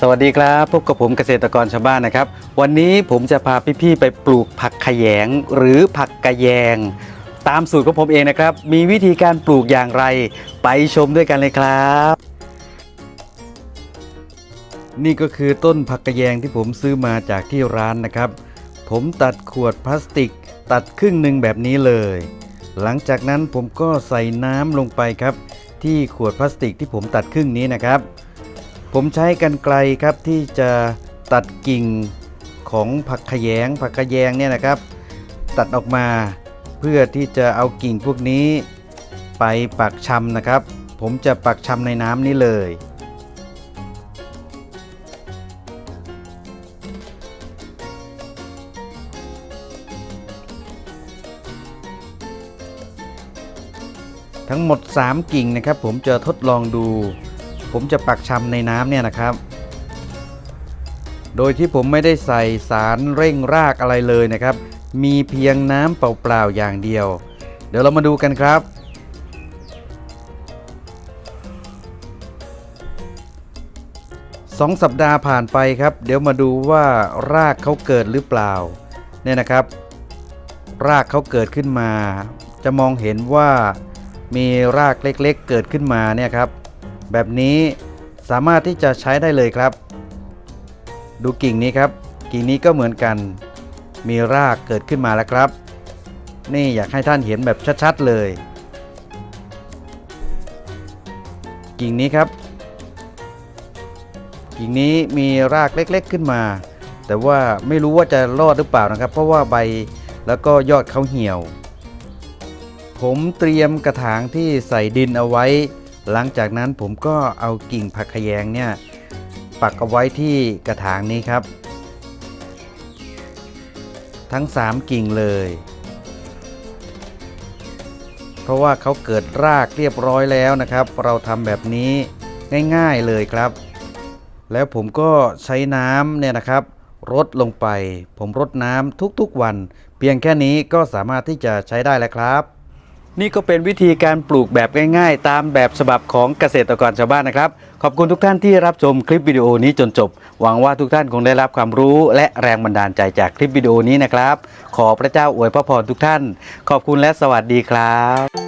สวัสดีครับพบกับผมเกษตรกรชาวบ้านนะครับ วันนี้ผมจะพาพี่ๆไปปลูกผักขยงหรือผักกระแยง ตามสูตรของผมเองนะครับ มีวิธีการปลูกอย่างไร ไปชมด้วยกันเลยครับ นี่ก็คือต้นผักกระแยงที่ผมซื้อมาจากที่ร้านนะครับ ผมตัดขวดพลาสติก ตัดครึ่งหนึ่งแบบนี้เลย หลังจากนั้นผมก็ใส่น้ำลงไปครับ ที่ขวดพลาสติกที่ผมตัดครึ่งนี้นะครับ ผมใช้กันไกลครับที่จะตัดกิ่งของผักขยง ผักขยงเนี่ยนะครับ ตัดออกมาเพื่อที่จะเอากิ่งพวกนี้ไปปักชำนะครับ ผมจะปักชำในน้ำนี้เลย ทั้งหมด 3 กิ่งนะครับ ผมจะทดลองดู ผมจะปักชำในน้ำเนี่ยนะครับ โดยที่ผมไม่ได้ใส่สารเร่งรากอะไรเลยนะครับ มีเพียงน้ำเปล่าๆอย่างเดียว เดี๋ยวเรามาดูกันครับสองสัปดาห์ผ่านไปครับ เดี๋ยวมาดูว่ารากเขาเกิดหรือเปล่าเนี่ยนะครับ รากเขาเกิดขึ้นมา จะมองเห็นว่ามีรากเล็กๆเกิดขึ้นมาเนี่ยครับ แบบนี้สามารถที่จะใช้ได้เลยครับ ดูกิ่งนี้ครับ กิ่งนี้ก็เหมือนกัน มีรากเกิดขึ้นมาแล้วครับ นี่อยากให้ท่านเห็นแบบชัดๆเลย กิ่งนี้ครับ กิ่งนี้มีรากเล็กๆขึ้นมา แต่ว่าไม่รู้ว่าจะรอดหรือเปล่านะครับ เพราะว่าใบแล้วก็ยอดเขาเหี่ยว ผมเตรียมกระถางที่ใส่ดินเอาไว้ หลังจากนั้นผมก็เอากิ่งผักขยงเนี่ยปักเอาไว้ที่กระถางนี้ครับ ทั้ง 3 กิ่งเลย เพราะว่าเขาเกิดรากเรียบร้อยแล้วนะครับ เราทำแบบนี้ง่ายๆเลยครับ แล้วผมก็ใช้น้ำเนี่ยนะครับรดลงไป ผมรดน้ำทุกๆวัน เพียงแค่นี้ก็สามารถที่จะใช้ได้แล้วครับ นี่ก็เป็นวิธีการปลูกแบบง่ายๆ ตามแบบฉบับของเกษตรกรชาวบ้านนะครับ ขอบคุณทุกท่านที่รับชมคลิปวิดีโอนี้จนจบ หวังว่าทุกท่านคงได้รับความรู้ และแรงบันดาลใจจากคลิปวิดีโอนี้นะครับ ขอพระเจ้าอวยพระพรทุกท่าน ขอบคุณและสวัสดีครับ